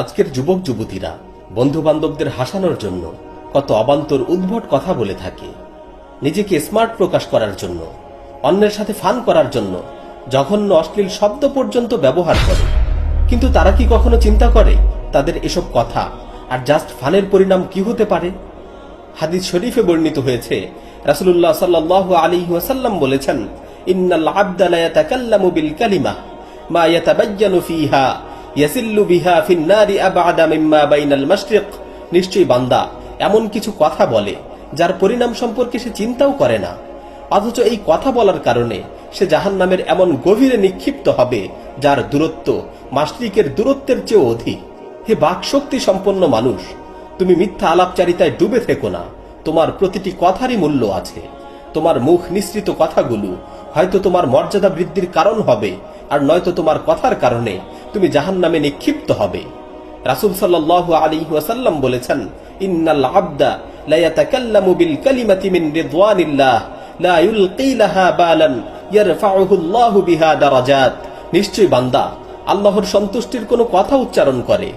আজকের যুবক যুবতীরা বন্ধু বান্ধবদের হাসানোর জন্য কত অবান্তর উদ্ভট কথা বলে থাকে। নিজেকে স্মার্ট প্রকাশ করার জন্য, অন্যের সাথে ফান করার জন্য জঘন্য অশ্লীল শব্দ পর্যন্ত ব্যবহার করে। কিন্তু তারা কি কখনো চিন্তা করে, তাদের এসব কথা আর জাস্ট ফানের পরিণাম কি হতে পারে? হাদিস শরীফে বর্ণিত হয়েছে রাসুল্লাহ সাল্লাল্লাহু আলাইহি ওয়াসাল্লাম বলেছেন, ইন্নাল আবদা লা ইয়াতাকাল্লামু বিল কালিমা, মা ইয়াতাবায়্যানু ফিহা ইয়াসিল্লু বিহা ফিন নারি আবআদা মিম্মা বাইনাল মাশরিক। নিশ্চয়ই বান্দা, এমন কিছু কথা বলে, যার পরিণাম সম্পর্কে সে চিন্তাও করে না। অথচ এই কথা বলার কারণে সে জাহান্নামের এমন গভীরে নিক্ষিপ্ত হবে, যার দূরত্ব মাসরিকের দূরত্বের চেয়েও অধিক। হে বাকশক্তি সম্পন্ন মানুষ, তুমি মিথ্যা আলাপচারিতায় ডুবে থেকো না। তোমার প্রতিটি কথারই মূল্য আছে। তোমার মুখ নিঃসৃত কথাগুলো হয়তো তোমার মর্যাদা বৃদ্ধির কারণ হবে, আর নয়তো তোমার কথার কারণে তুমি জাহান নামে নিক্ষিপ্ত হবে। রাসুল সাল্লাহ আলী ওয়াসাল্লাম বলেছেন, ইন্নাল আব্দা লায়াতাকাল্লামু বিল কালিমাতি মিন রিদওয়ানিল্লাহ, লা ইউলকি লাহা বালান বিহা দারাজাত। নিশ্চয় বান্দা, আল্লাহর সন্তুষ্টির কোনো কথা উচ্চারণ করে,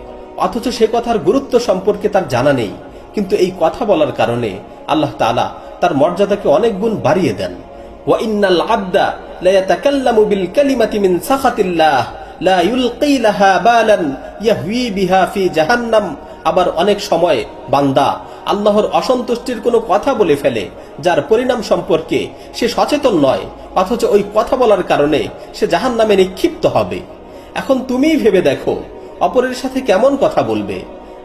অথচ সে কথার গুরুত্ব সম্পর্কে তার জানা নেই। কিন্তু এই কথা বলার কারণে আল্লাহ তাআলা তার মর্যাদাকে অনেক গুণ বাড়িয়ে দেন। ওয়া ইন্নাল আব্দা লায়াতাকাল্লামু বিল কালিমাতি মিন সাখাতিল্লাহ লা ইউলকি লাহা বালান ইয়াহউই বিহা ফি জাহান্নাম। আবার অনেক সময় বান্দা আল্লাহর অসন্তুষ্টির কোনো কথা বলে ফেলে, যার পরিণাম সম্পর্কে সে সচেতন নয়, অথচ ওই কথা বলার কারণে সে জাহান নামে নিক্ষিপ্ত হবে। এখন তুমিই ভেবে দেখো, অপরের সাথে কেমন কথা বলবে।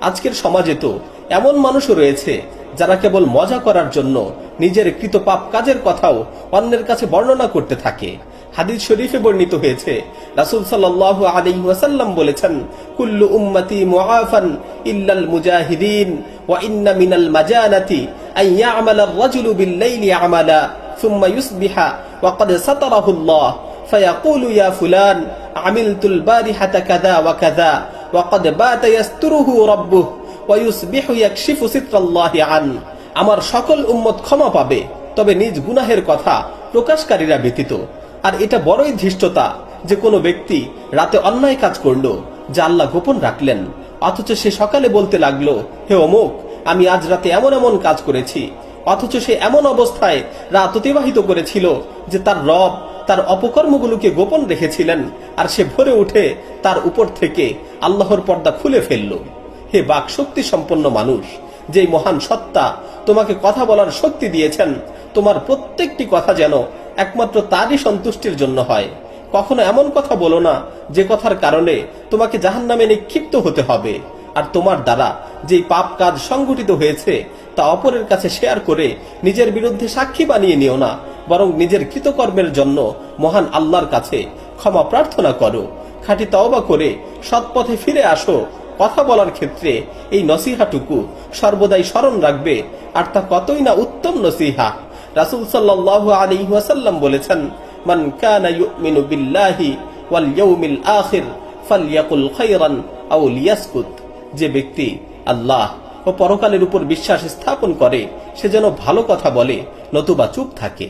আজকের সমাজে তো এমন মানুষও রয়েছে, যারা কেবল মজা করার জন্য নিজের কৃত পাপ কাজের কথাও অন্যের কাছে বর্ণনা করতে থাকে। হাদিস শরীফে বর্ণিত হয়েছে। রাসুল সাল্লাহ আলী ওয়াসাল্লাম বলেছেন, কুল্লু উম্মতি মুআফান ইল্লাল মুজাহিদিন ওয়া ইন্না মিনাল মাজানাতি আন ইয়ামাল আর-রাজুলু বিল-লাইলি আমালা সুম্মা ইউসবিহা ওয়া ক্বাদ সাতারাহু আল্লাহ ফায়াকুলু ইয়া ফুলান আমিলতুল বারিহাতা কাযা ওয়া কাযা ওয়া ক্বাদ বাতা ইয়াসতুরুহু রাব্বুহু ওয়া ইউসবিহু ইয়াকশিফু সিত্রাল্লাহি আন। আমার সকল উম্মত ক্ষমা পাবে, তবে নিজ গুনাহের কথা প্রকাশকারীরা ব্যতীত। আর এটা বড়ই ধৃষ্টতা যে কোনো ব্যক্তি রাতে অন্যায় কাজ করল, যা আল্লাহ গোপন রাখলেন। অথচ সে সকালে বলতে লাগল, হে অমুক, আমি আজ রাতে এমন এমন কাজ করেছি। অথচ সে এমন অবস্থায় রাত অতিবাহিত করেছিল যে তার রব তার অপকর্মগুলোকে গোপন রেখেছিলেন আর সে ভরে উঠে তার উপর থেকে আল্লাহর পর্দা খুলে ফেলল। হে বাক শক্তি সম্পন্ন মানুষ যে মহান সত্তা তোমাকে কথা বলার শক্তি দিয়েছেন, তোমার প্রত্যেকটি কথা যেন একমাত্র তারই সন্তুষ্টির জন্য হয়। কখনো এমন কথা বলো না যে কথার কারণে তোমাকে জাহান নামে নিক্ষিপ্ত হতে হবে। আর তোমার দ্বারা যেই পাপ কাজ সংঘটিত হয়েছে, তা অপরের কাছে শেয়ার করে নিজের বিরুদ্ধে সাক্ষী বানিয়ে নিও না, বরং নিজের কৃতকর্মের জন্য মহান আল্লাহর কাছে ক্ষমা প্রার্থনা করো। খাঁটি তওবা করে সৎপথে ফিরে আসো। কথা বলার ক্ষেত্রে এই নসিহাটুকু সর্বদাই স্মরণ রাখবে, আর তা কতই না উত্তম নসিহা। রাসূল সাল্লাহ আলী ওয়াসাল্লাম বলেছেন, মান কানা ইউমিনু ওয়াল আখির খায়রান আও লিয়াসকুত। যে ব্যক্তি আল্লাহ ও পরকালের উপর বিশ্বাস স্থাপন করে, সে যেন ভালো কথা বলে, নতুবা চুপ থাকে।